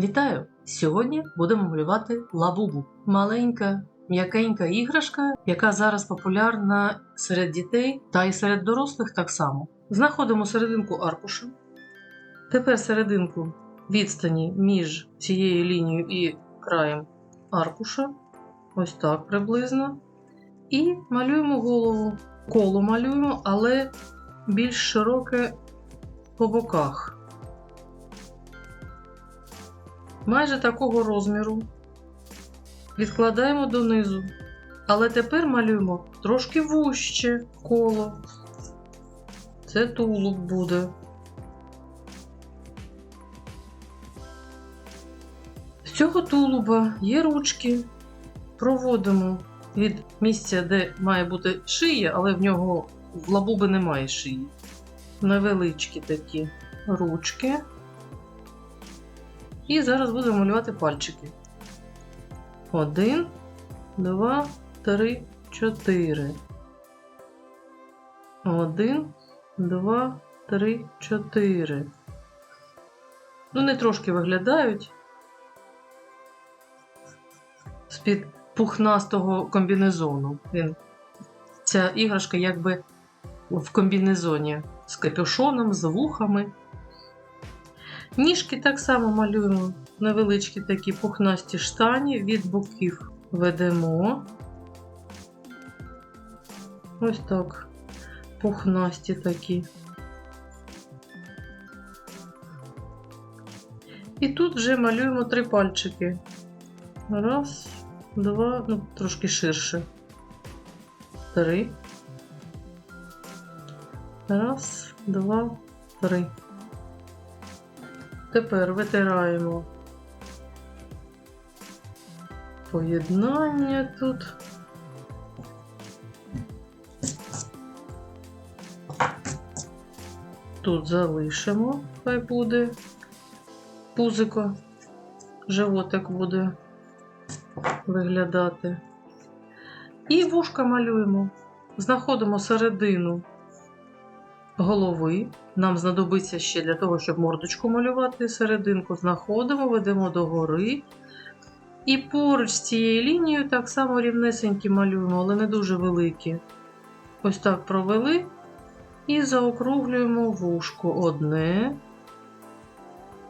Вітаю! Сьогодні будемо малювати лабубу. Маленька, м'якенька іграшка, яка зараз популярна серед дітей та й серед дорослих так само. Знаходимо серединку аркуша. Тепер серединку відстані між цією лінією і краєм аркуша. Ось так приблизно. І малюємо голову. Коло малюємо, але більш широке по боках. Майже такого розміру. Відкладаємо донизу. Але тепер малюємо трошки вужче коло. Це тулуб буде. З цього тулуба є ручки. Проводимо від місця, де має бути шия, але в нього в лабуби немає шиї. Невеличкі такі ручки. І зараз будемо малювати пальчики. Один, два, три, чотири. Один, два, три, чотири. Ну, не трошки виглядають з-під пухнастого комбінезону. Він, Ця іграшка якби в комбінезоні з капюшоном, з вухами. Ніжки так само малюємо невеличкі такі пухнасті штані, від боків ведемо. Ось так. Пухнасті такі. І тут вже малюємо три пальчики. Раз, два, ну, трошки ширше. Три. Раз, два, три. Тепер витираємо поєднання тут. Тут залишимо, хай буде пузико, животик буде виглядати. І вушка малюємо. Знаходимо середину голови. Нам знадобиться ще для того, щоб мордочку малювати серединку. Знаходимо, ведемо догори. І поруч з цією лінією так само рівнесенькі малюємо, але не дуже великі. Ось так провели. І заокруглюємо вушко одне.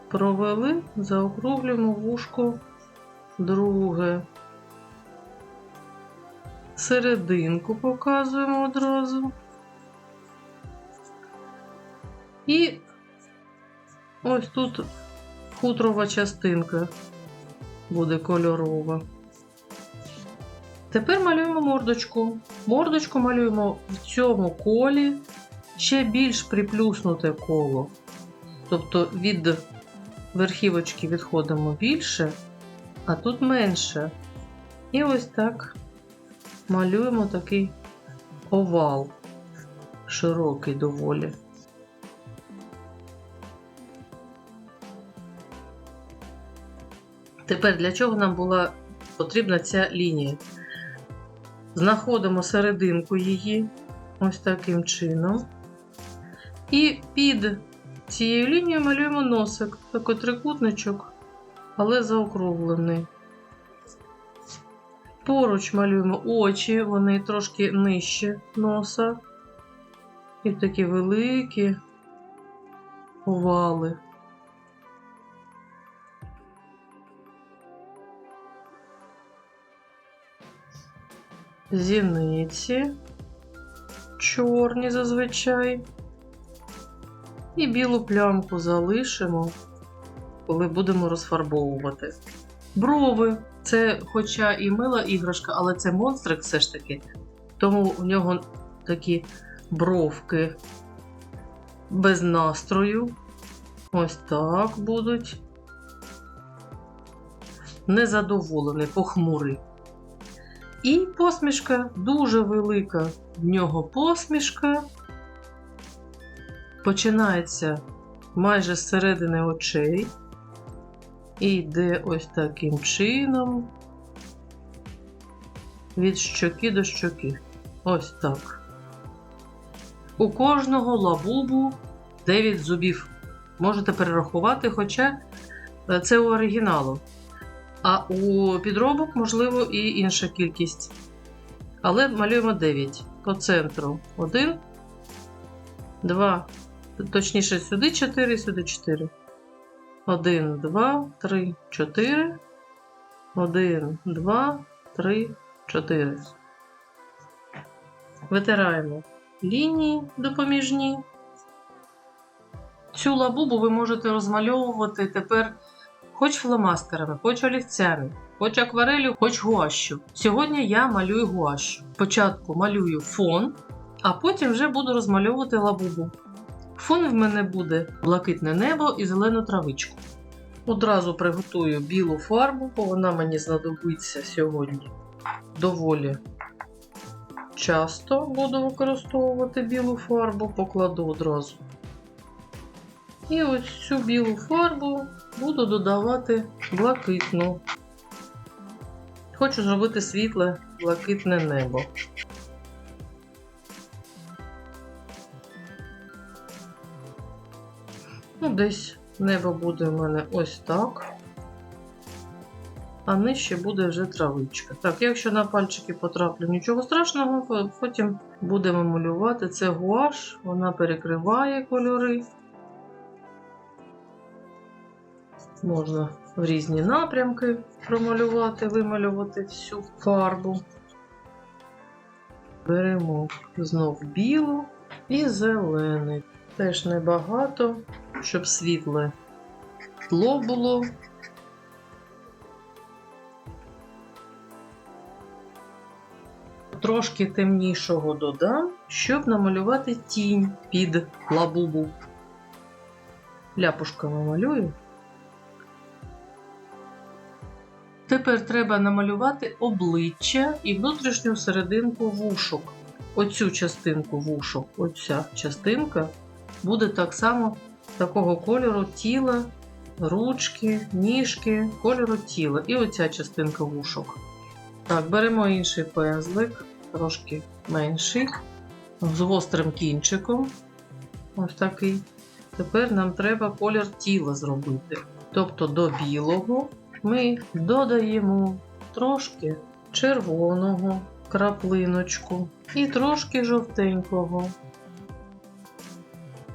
Провели, заокруглюємо вушко друге. Серединку показуємо одразу. І ось тут хутрова частинка буде кольорова. Тепер малюємо мордочку. Мордочку малюємо в цьому колі ще більш приплюснуте коло. Тобто від верхівочки відходимо більше, а тут менше. І ось так малюємо такий овал, широкий доволі. Тепер для чого нам була потрібна ця лінія? Знаходимо серединку її ось таким чином. І під цією лінією малюємо носик, такий трикутничок, але заокруглений. Поруч малюємо очі, вони трошки нижче носа. І такі великі овали. Зіниці, чорні зазвичай. І білу плямку залишимо, коли будемо розфарбовувати. Брови це, хоча і мила іграшка, але це монстрик все ж таки. Тому у нього такі бровки без настрою. Ось так будуть. Незадоволений, похмурий. І посмішка дуже велика. В нього посмішка починається майже з середини очей. І йде ось таким чином від щоки до щоки. Ось так. У кожного лабубу 9 зубів. Можете перерахувати, хоча Е, Це у оригіналу. А у підробок, можливо, і інша кількість. Але малюємо 9 по центру. 1, 2, точніше, сюди 4, сюди 4. 1, 2, 3, 4. 1, 2, 3, 4. Витираємо лінії допоміжні. Цю лабубу ви можете розмальовувати тепер хоч фломастерами, хоч олівцями, хоч акварелью, хоч гуашю. Сьогодні я малюю гуашю. Спочатку малюю фон, а потім вже буду розмальовувати лабубу. Фон в мене буде блакитне небо і зелену травичку. Одразу приготую білу фарбу, бо вона мені знадобиться сьогодні доволі часто буду використовувати білу фарбу, покладу одразу. І ось цю білу фарбу буду додавати блакитну. Хочу зробити світле блакитне небо. Ну, десь небо буде в мене ось так. А нижче буде вже травичка. Так, якщо на пальчики потраплю, нічого страшного, потім будемо малювати. Це гуаш, вона перекриває кольори. Можна в різні напрямки промалювати, вималювати всю фарбу. Беремо знов білу і зелений. Теж небагато, щоб світле тло було. Трошки темнішого додам, щоб намалювати тінь під лабубу. Ляпушками малюю. Тепер треба намалювати обличчя і внутрішню серединку вушок. Оцю частинку вушок, оця частинка буде так само такого кольору тіла, ручки, ніжки, кольору тіла. І оця частинка вушок. Так, беремо інший пензлик, трошки менший, з гострим кінчиком. Ось такий. Тепер нам треба колір тіла зробити. Тобто до білого ми додаємо трошки червоного краплиночку і трошки жовтенького.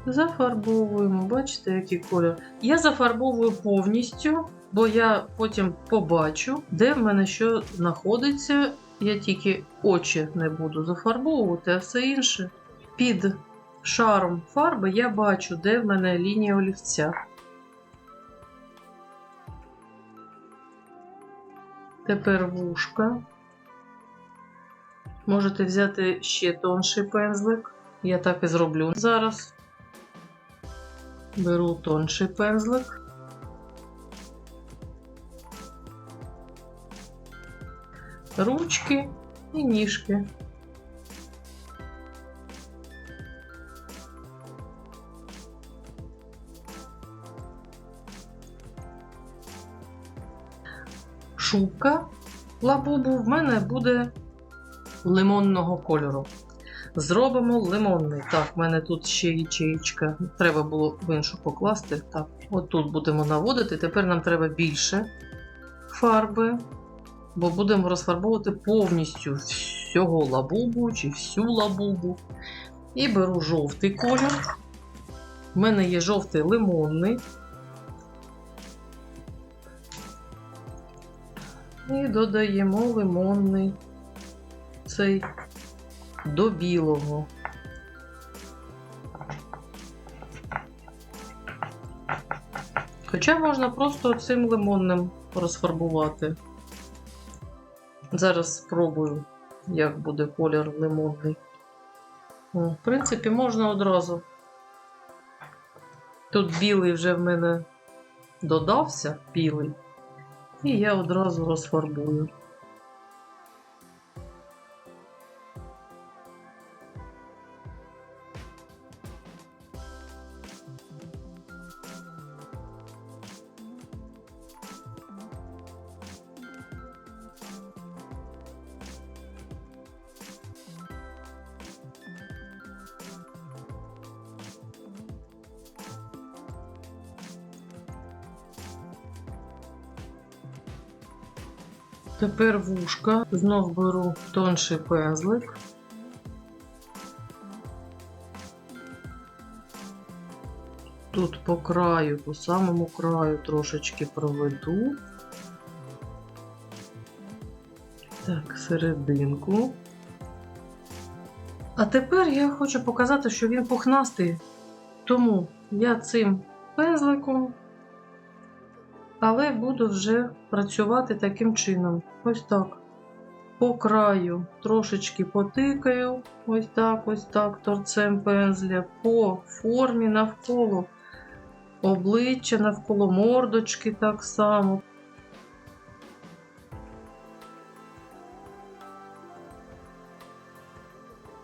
Зафарбовуємо, бачите, який колір. Я зафарбовую повністю, бо я потім побачу, де в мене що знаходиться. Я тільки очі не буду зафарбовувати, а все інше. Під шаром фарби я бачу, де в мене лінія олівця. Тепер вушка. Можете взяти ще тонший пензлик. Я так і зроблю зараз. Беру тонший пензлик. Ручки і ніжки. Шубка лабубу в мене буде лимонного кольору. Зробимо лимонний. Так, в мене тут ще ячеїчка. Треба було в іншу покласти. Так, тут будемо наводити. Тепер нам треба більше фарби, бо будемо розфарбовувати повністю всього лабубу чи всю лабубу. І беру жовтий колір. У мене є жовтий лимонний. І додаємо лимонний цей до білого. Хоча можна просто цим лимонним розфарбувати. Зараз спробую, як буде колір лимонний. В принципі, можна одразу. Тут білий вже в мене додався, білий, і я одразу розфарбую. Тепер вушка. Знов беру тонший пензлик. Тут по краю, по самому краю трошечки проведу. Так, серединку. А тепер я хочу показати, що він пухнастий. Тому я цим пензликом, але буду вже працювати таким чином. Ось так. По краю трошечки потикаю, ось так, ось так, торцем пензля, по формі навколо обличчя, навколо мордочки так само.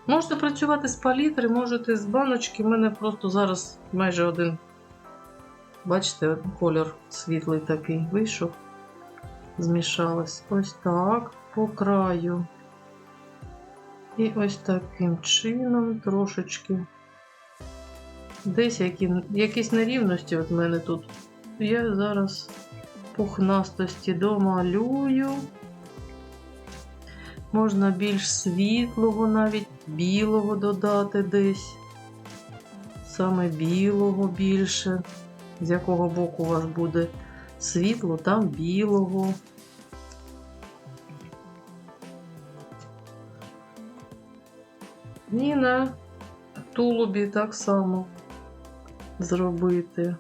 Можете працювати з палітри, можете з баночки. У мене просто зараз майже один. Бачите, колір світлий такий вийшов. Змішалось. Ось так, по краю. І ось таким чином трошечки. Десь які, якісь нерівності от мене тут. Я зараз пухнастості домалюю. Можна більш світлого, навіть білого додати десь. Саме білого більше. З якого боку у вас буде світло, там білого. І на тулубі так само зробити.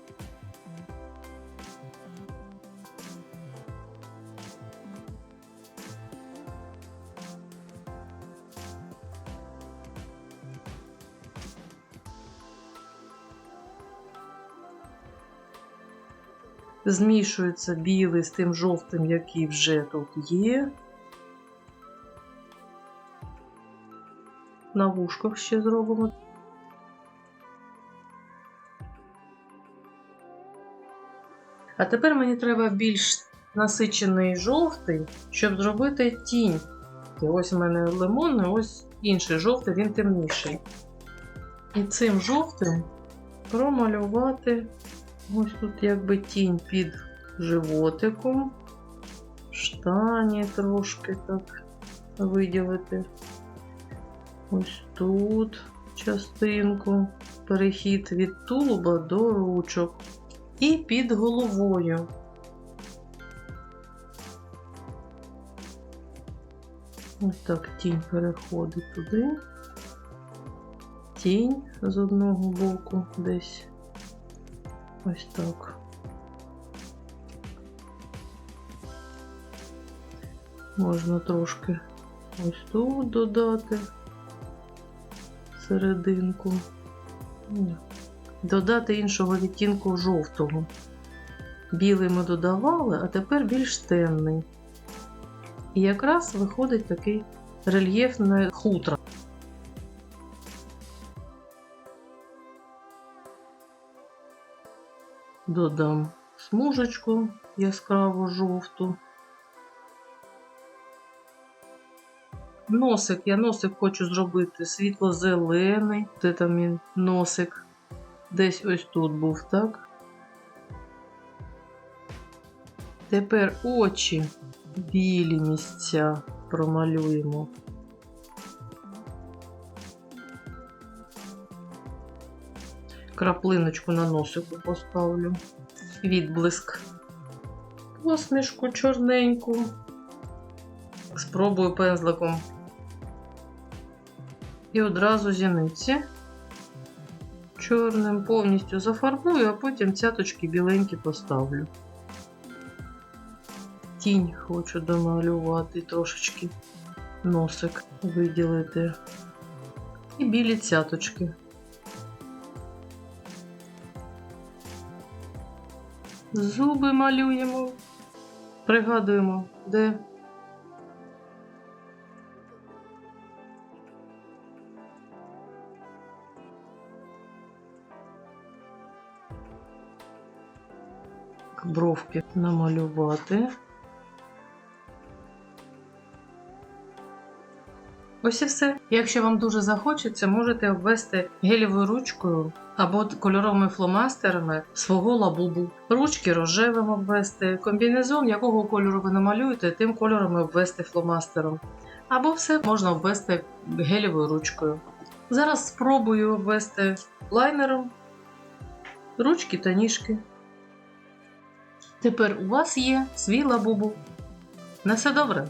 Змішується білий з тим жовтим, який вже тут є. На вушках ще зробимо. А тепер мені треба більш насичений жовтий, щоб зробити тінь. І ось у мене лимонний, ось інший жовтий, він темніший. І цим жовтим промалювати ось тут якби тінь під животиком, штані трошки так виділити. Ось тут частинку, перехід від тулуба до ручок. І під головою. Ось так тінь переходить туди. Тінь з одного боку десь. Ось так. Можна трошки ось тут додати серединку. Додати іншого відтінку жовтого. Білий ми додавали, а тепер більш темний. І якраз виходить такий рельєфне хутро. Додам смужечку яскраво жовту. Носик, я носик хочу зробити світло-зелений. Де там він носик? Десь ось тут був, так? Тепер очі, білі місця промалюємо. Краплиночку на носику поставлю. Відблиск. Посмішку чорненьку. Спробую пензликом. І одразу зіниці чорним повністю зафарбую, а потім цяточки біленькі поставлю. Тінь хочу домалювати трошечки носик виділити. І білі цяточки. Зуби малюємо, пригадуємо, де бровки намалювати. Ось і все. Якщо вам дуже захочеться, можете обвести гелєвою ручкою або кольоровими фломастерами свого лабубу. Ручки рожевим обвести, комбінезон, якого кольору ви намалюєте, тим кольором обвести фломастером. Або все можна обвести гелєвою ручкою. Зараз спробую обвести лайнером ручки та ніжки. Тепер у вас є свій лабубу. На все добре!